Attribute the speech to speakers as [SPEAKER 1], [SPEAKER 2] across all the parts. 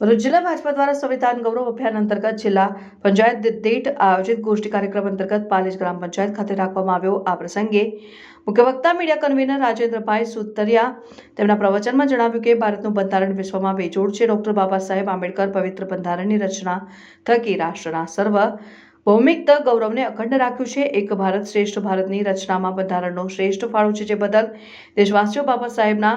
[SPEAKER 1] ભરૂચ જિલ્લા ભાજપા દ્વારા સંવિધાન ગૌરવ અભિયાન અંતર્ગત જિલ્લા પંચાયત દીઠ આયોજિત ગોષ્ઠી કાર્યક્રમ અંતર્ગત પાલેજ ગ્રામ પંચાયત ખાતે રાખવામાં આવ્યો આ પ્રસંગે મુખ્ય વક્તા, મીડિયા કન્વીનર રાજેન્દ્રભાઈ સુતરિયા તેમના પ્રવચનમાં જણાવ્યું કે ભારતનું બંધારણ વિશ્વમાં બેજોડ છે. ડોક્ટર બાબા સાહેબ આંબેડકર પવિત્ર બંધારણની રચના થકી રાષ્ટ્રના સર્વ ભૌમિક ગૌરવને અખંડ રાખ્યું છે. એક ભારત શ્રેષ્ઠ ભારતની રચનામાં બંધારણનો શ્રેષ્ઠ ફાળો છે. જે બદલ દેશવાસીઓ બાબા સાહેબના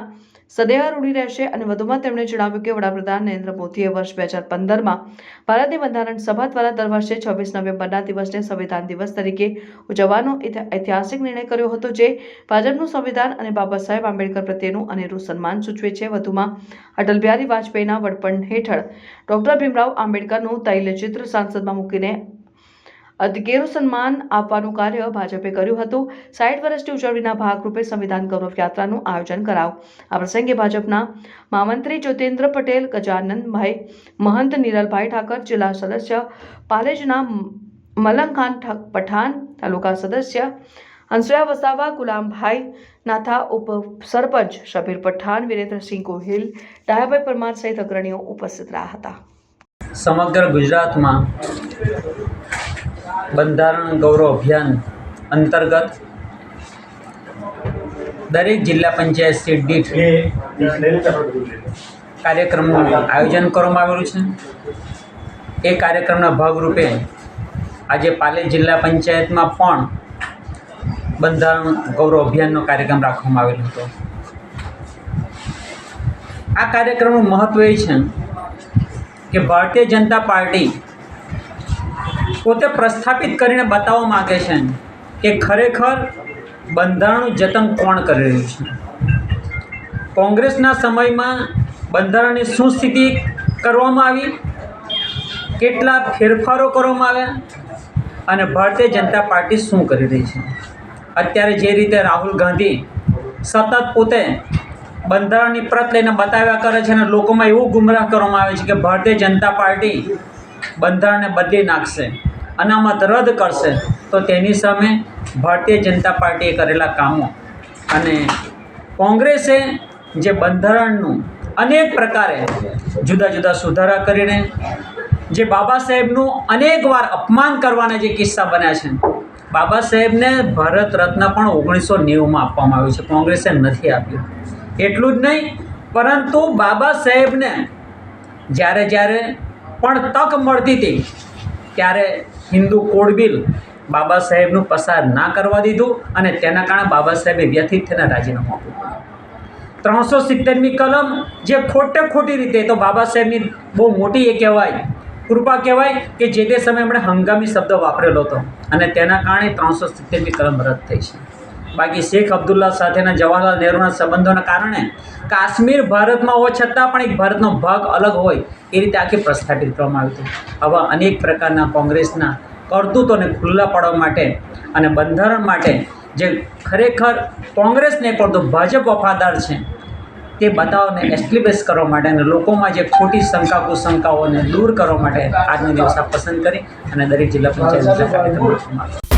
[SPEAKER 1] સદૈવ રૂઢી રહેશે અને વધુમાં તેમણે જણાવ્યું કે વડાપ્રધાન નરેન્દ્ર મોદીએ વર્ષ બે હજાર પંદરમાં ભારતની બંધારણ સભા દ્વારા દર વર્ષે છવ્વીસ નવેમ્બરના દિવસને સંવિધાન દિવસ તરીકે ઉજવવાનો ઐતિહાસિક નિર્ણય કર્યો હતો, જે ભાજપનું સંવિધાન અને બાબા સાહેબ આંબેડકર પ્રત્યેનું અનેરું સન્માન સૂચવે છે. વધુમાં અટલ બિહારી વાજપેયીના વડપણ હેઠળ ડોક્ટર ભીમરાવ આંબેડકરનું તૈલચિત્ર સાંસદમાં મૂકીને અદગેરું સન્માન આપવાનું કાર્ય ભાજપે કર્યું હતું. સાઠ વર્ષની ઉજવણીના ભાગરૂપે સંવિધાન ગૌરવ યાત્રાનું આયોજન કરાવ આ પ્રસંગે ભાજપના મહામંત્રી જ્યોતેન્દ્ર પટેલ ગજાનંદભાઈ મહંત, નિરલભાઈ ઠાકર, જિલ્લા સદસ્ય પાલેજના મલંગખાન પઠાણ તાલુકા સદસ્ય હંસરાય વસાવા, ગુલામભાઈ નાથા, ઉપ સરપંચ શબીર પઠાણ, વિરેન્દ્રસિંહ ગોહિલ, ડાયાભાઈ પરમાર સહિત અગ્રણીઓ ઉપસ્થિત રહ્યા હતા.
[SPEAKER 2] સમગ્ર ગુજરાતમાં બંધારણ ગૌરવ અભિયાન અંતર્ગત દરેક જિલ્લા પંચાયત સીટ દીઠ કાર્યક્રમનું આયોજન કરવામાં આવેલું છે. એ કાર્યક્રમના ભાગરૂપે આજે પાલે જિલ્લા પંચાયતમાં પણ બંધારણ ગૌરવ અભિયાનનો કાર્યક્રમ રાખવામાં આવેલો હતો. આ કાર્યક્રમનું મહત્ત્વ એ છે કે ભારતીય જનતા પાર્ટી પોતે પ્રસ્થાપિત કરીને બતાવવા માગે છે કે ખરેખર બંધારણનું જતન કોણ કરી રહ્યું છે? કોંગ્રેસના સમયમાં બંધારણની શું સ્થિતિ કરવામાં આવી? કેટલા ફેરફારો કરવામાં આવ્યા? અને ભારતીય જનતા પાર્ટી શું કરી રહી છે? અત્યારે જે રીતે રાહુલ ગાંધી સતત પોતે બંધારણની પ્રત લઈને બતાવ્યા કરે છે અને લોકોમાં એવું ગુમરાહ કરવામાં આવે છે કે ભારતીય જનતા પાર્ટી બંધારણને બદલી નાખશે. અનામત રદ કરશે, તો તેની સામે ભારતીય જનતા પાર્ટીએ કરેલા કામો. અને કોંગ્રેસે જે બંધારણનું અનેક પ્રકારે જુદા જુદા સુધારા કરીને, જે બાબા સાહેબનું અનેકવાર અપમાન કરવાના જે કિસ્સા બન્યા છે, બાબા સાહેબને ભારત રત્ન પણ ઓગણીસો નેવુંમાં આપવામાં આવ્યું છે. કોંગ્રેસે નથી આપ્યું. એટલું જ નહીં, પરંતુ બાબા સાહેબને જ્યારે જ્યારે પણ તક મળતી હતી ત્યારે હિન્દુ કોડ બિલ બાબા સાહેબનું પસાર ના કરવા દીધું અને તેના કારણે બાબા સાહેબે વ્યથિત થઈને રાજીનામું આપ્યું. ત્રણસો સિત્તેરમી કલમ જે ખોટે ખોટી રીતે તો બાબા સાહેબની બહુ મોટી એ કહેવાય, કૃપા કહેવાય કે જે તે સમયે એમણે હંગામી શબ્દ વાપરેલો હતો અને તેના કારણે ત્રણસો સિત્તેરમી કલમ રદ થઈ છે. બાકી શેખ અબ્દુલ્લા સાથેના જવાહરલાલ નહેરુના સંબંધોના કારણે કાશ્મીર ભારતમાં હોવા છતાં પણ એક ભારતનો ભાગ અલગ હોય એ રીતે આખી પ્રસ્થાપિત કરવામાં આવી હતી. આવા અનેક પ્રકારના કોંગ્રેસના કરતૂતોને ખુલ્લા પાડવા માટે અને બંધારણ માટે જે ખરેખર કોંગ્રેસને પરંતુ ભાજપ વફાદાર છે તે બતાવને એસ્ટિબ્લિશ કરવા માટે અને લોકોમાં જે ખોટી શંકા કુશંકાઓને દૂર કરવા માટે આજનો દિવસ પસંદ કરી અને દરેક જિલ્લા પંચાયત